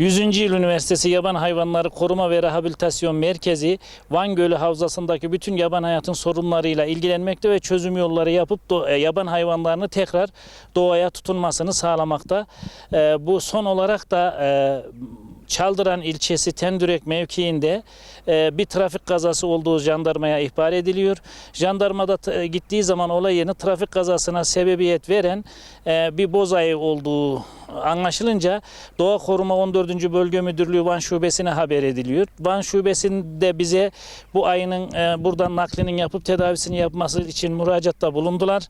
Yüzüncü Yıl Üniversitesi Yaban Hayvanları Koruma ve Rehabilitasyon Merkezi Van Gölü Havzası'ndaki bütün yaban hayatın sorunlarıyla ilgilenmekte ve çözüm yolları yapıp e, yaban hayvanlarını tekrar doğaya tutunmasını sağlamakta. E, bu son olarak da e, Çaldıran ilçesi Tendürek mevkiinde e, bir trafik kazası olduğu jandarmaya ihbar ediliyor. Jandarmada t- gittiği zaman olay yerine trafik kazasına sebebiyet veren e, bir bozayı olduğu anlaşılınca Doğa Koruma 14. Bölge Müdürlüğü Van Şubesi'ne haber ediliyor. Van Şubesi'nde bize bu ayının e, buradan naklinin yapıp tedavisini yapması için müracaatta bulundular.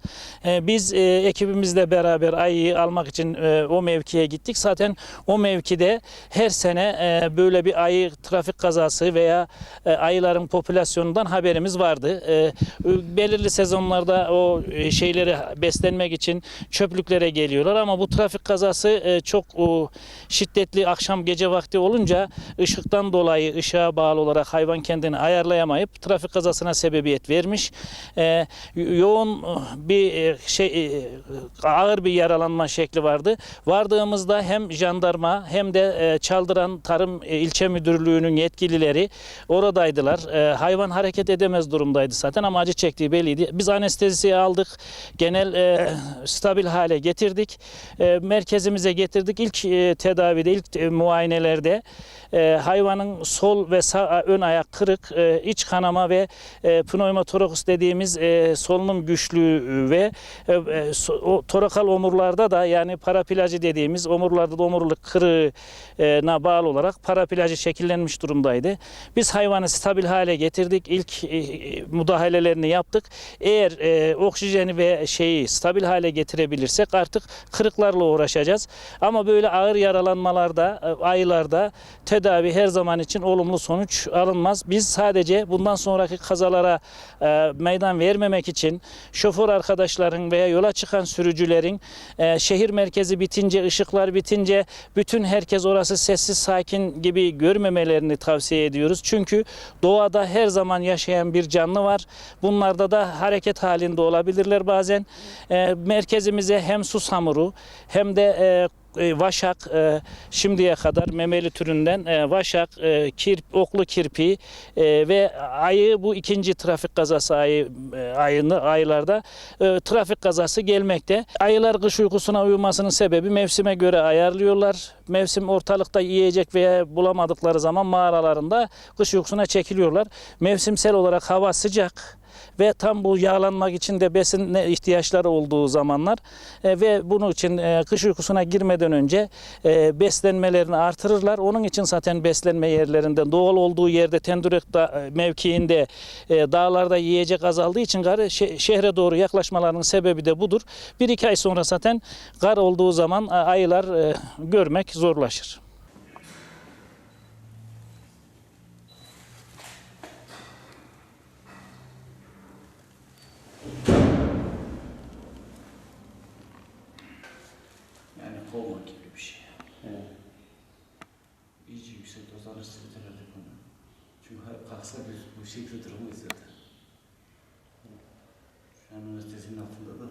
E, biz e, ekibimizle beraber ayıyı almak için e, o mevkiye gittik. Zaten o mevkide her sene e, böyle bir ayı trafik kazası veya e, ayıların popülasyonundan haberimiz vardı. E, belirli sezonlarda o e, şeyleri beslenmek için çöplüklere geliyorlar ama bu trafik kazası e, çok şiddetli akşam gece vakti olunca ışıktan dolayı ışığa bağlı olarak hayvan kendini ayarlayamayıp trafik kazasına sebebiyet vermiş. E, yoğun bir e, şey e, ağır bir yaralanma şekli vardı. Vardığımızda hem jandarma hem de Çaldıran Tarım İlçe Müdürlüğü'nün yetkilileri oradaydılar. Hayvan hareket edemez durumdaydı zaten ama acı çektiği belliydi. Biz anesteziyi aldık. Genel stabil hale getirdik. E, merkezimize getirdik. İlk e, tedavide, ilk e, muayenelerde e, hayvanın sol ve sağ ön ayak kırık, e, iç kanama ve e, pneumotorakus dediğimiz e, solunum güçlüğü ve e, e, so- o torakal omurlarda da yani paraplajı dediğimiz omurlarda da omurluk kırığına bağlı olarak paraplajı şekillenmiş durumdaydı. Biz hayvanı stabil hale getirdik. İlk e, müdahalelerini yaptık. Eğer e, oksijeni ve şeyi stabil hale getirebilirsek artık kırıklarla uğraşacağız. Ama böyle ağır yaralanmalarda, e, ayılarda tedavi her zaman için olumlu sonuç alınmaz. Biz sadece bundan sonraki kazalara e, meydan vermemek için şoför arkadaşların veya yola çıkan sürücülerin e, şehir merkezi bitince, ışıklar bitince bütün herkes orası sessiz sakin gibi görmemelerini tavsiye ediyoruz. Çünkü doğada her zaman yaşayan bir canlı var. Bunlarda da hareket halinde olabilirler bazen. E, merkezimize hem susamuru hem de e, e, vaşak e, şimdiye kadar memeli türünden e, vaşak, e, kirp, oklu kirpi e, ve ayı bu ikinci trafik kazası ayı e, ayını aylarda e, trafik kazası gelmekte. Ayılar kış uykusuna uyumasının sebebi mevsime göre ayarlıyorlar. Mevsim ortalıkta yiyecek veya bulamadıkları zaman mağaralarında kış uykusuna çekiliyorlar. Mevsimsel olarak hava sıcak ve tam bu yağlanmak için de besin ihtiyaçları olduğu zamanlar e, ve bunun için e, kış uykusuna girmeden önce e, beslenmelerini artırırlar. Onun için zaten beslenme yerlerinden doğal olduğu yerde Tendürek da, e, mevkiinde e, dağlarda yiyecek azaldığı için şe- şehre doğru yaklaşmalarının sebebi de budur. Bir iki ay sonra zaten kar olduğu zaman ayılar e, görmek zorlaşır. aksa bir bu şekilde durumu izledi. Şu an üniversitesinin altında da